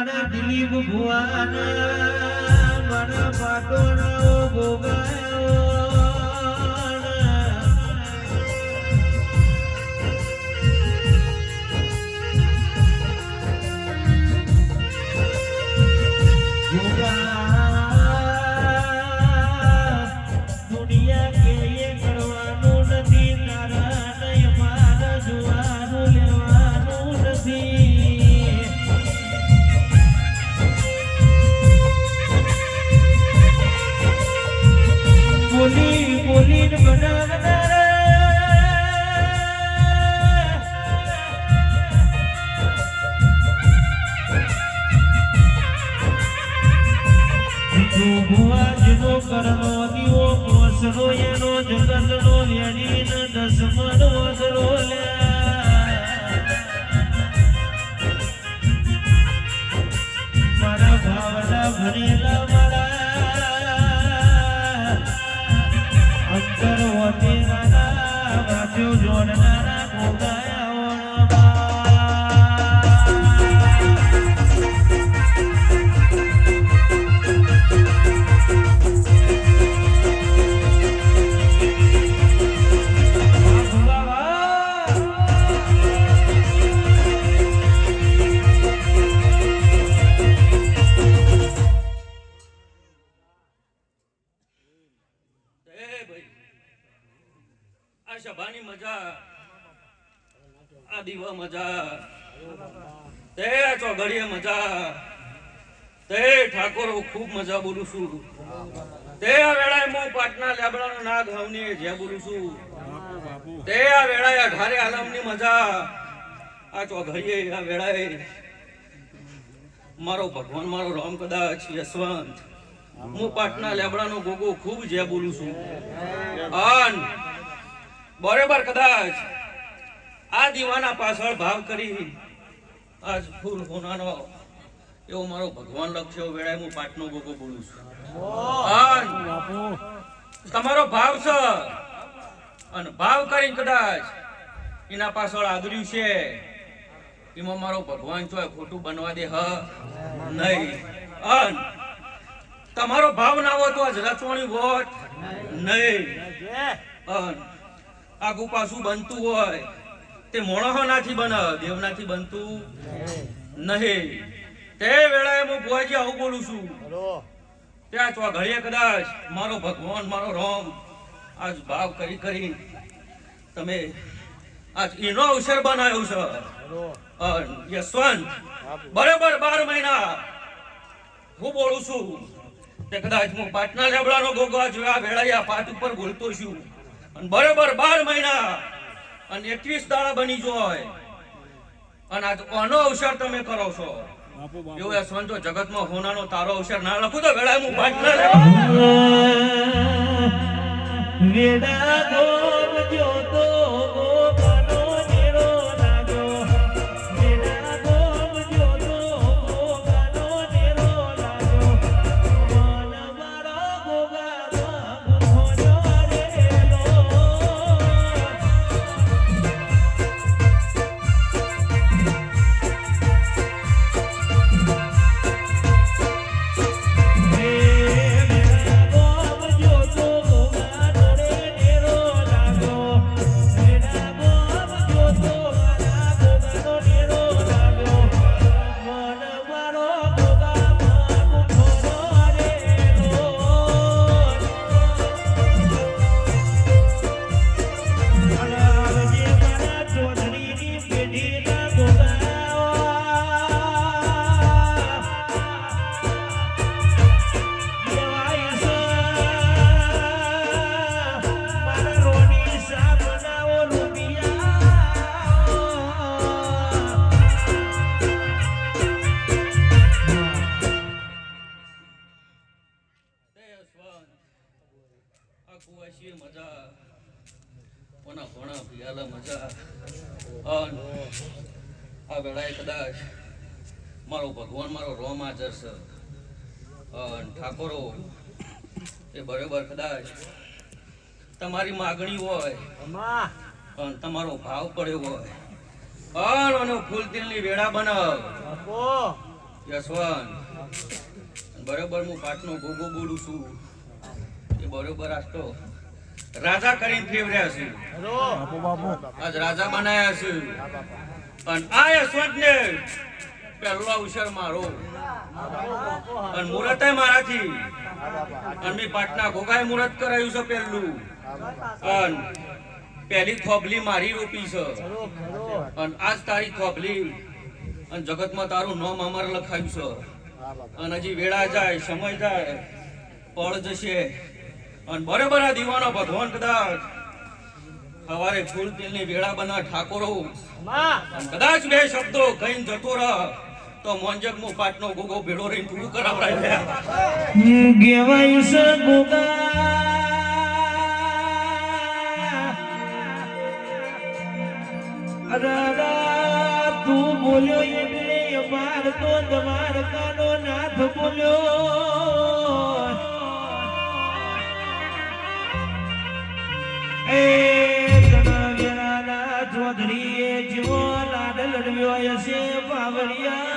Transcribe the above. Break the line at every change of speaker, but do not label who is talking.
મારા દિલીપ ભુવાના મારા પાટોનો ભોગાયો કરનો દીવો કોસનો એનો જગતનો વેડીન દસમન વગરો મારા ભાવના ભરેલા
આ સભાની મજા. આ દીવા મજા. તે ચોઘડીએ મજા. તે ઠાકોર ખૂબ મજા બોલું છું. તે આ વેળાએ હું પાટના લેબડાનો નાગ હવની જે બોલું છું. તે આ વેળાએ અઢારે આલમની મજા. આ ચોઘડીએ, આ વેળાએ. મારો ભગવાન, મારો રામ કદાચ યશવંત. હું પાટના લેબડાનો ગોગો ખૂબ જે બોલું છું. અન બરોબર કદાચ આ દીવાના પાછળ ભાવ કરી આજ ફૂલ હોનાનો એવો મારો ભગવાન લક્ષ્ય વેળાએ હું પાટનો ગોગો બોલું છું. તમારો ભાવ છે. અને ભાવ કરી કદાચ એના પાછળ આદર્યું છે. એમાં મારો ભગવાન ચોય ખોટું બનવા દે હ? નહીં. અન તમારો ભાવ ના હોય તો આજ રચવાણી વોટ નહીં. અન આગુ પાછું બનતું હોય. તે મોણસો નાથી દેવ દેવનાથી બનતું નહીં. તે વેળાએ હું ભુવાજી આવું બોલું છું. ત્યાં ચો ઘડીએ કદાચ મારો ભગવાન મારો રામ આજ ભાવ કરી કરી તમે આજ એનો અવસર બનાવ્યો છે. યશવંત બરાબર બાર મહિના હું બોલું છું. તે કદાચ હું પાટના લેબડાનો ગોગો આ જોયા વેળાયા પાટ ઉપર બોલતો છું. બરોબર બાર મહિના. અને એકવીસ દાડા બની જોય. અને આજ કોનો અવસર તમે કરો છો? એવું યશવંતો જગતમાં હોનાનો તારો અવસર ના લખું તો વેળા હું પાટના ના
વેડા
આ કુવાશીએ મજા. કોના કોના પિયાલા મજા. આ વેળાએ કદાચ મારો ભગવાન મારો રોમ હાજર છે. અન ઠાકોરો એ બરોબર કદાચ તમારી માગણી હોય. તમારો ભાવ પડ્યો હોય. અન અને ફૂલ તિલની વેળા બનાવ. યશવંત. બરોબર હું પાટનો ભોગો બોલું છું. બરોબર રાજા કરીને ફેવર્યા છે આજ રાજા બનાયા છે અને આ યશવંતને પહેલો અવસર મારો. અને મુહૂર્ત મારાથી. અને મેં પાટના ઘોઘાએ મુહૂર્ત કરાયું છે પહેલું. અને પહેલી થોભલી મારી રોપી છે. અને આજ તારી થોભલી. અને જગતમાં તારું નામ અમાર લખાયું છે. અને હજી વેળા જાય સમય જાય પળ જશે. અને બરોબર આ દીવાનો ભગવાન કદાચ સવારે ફૂલ તેલની વેળા બના ઠાકોરો. કદાચ બે શબ્દો કહીને જતો રહ તો મોંજક મો પાટનો ગોગો ભેળો રહીને પૂરું કરાવડાય
કહેવાય છે ગોગા. દાદા તું બોલ્યો એટલે મારતો દ્વારકાનો નાથ બોલ્યો. હશે બાવળિયા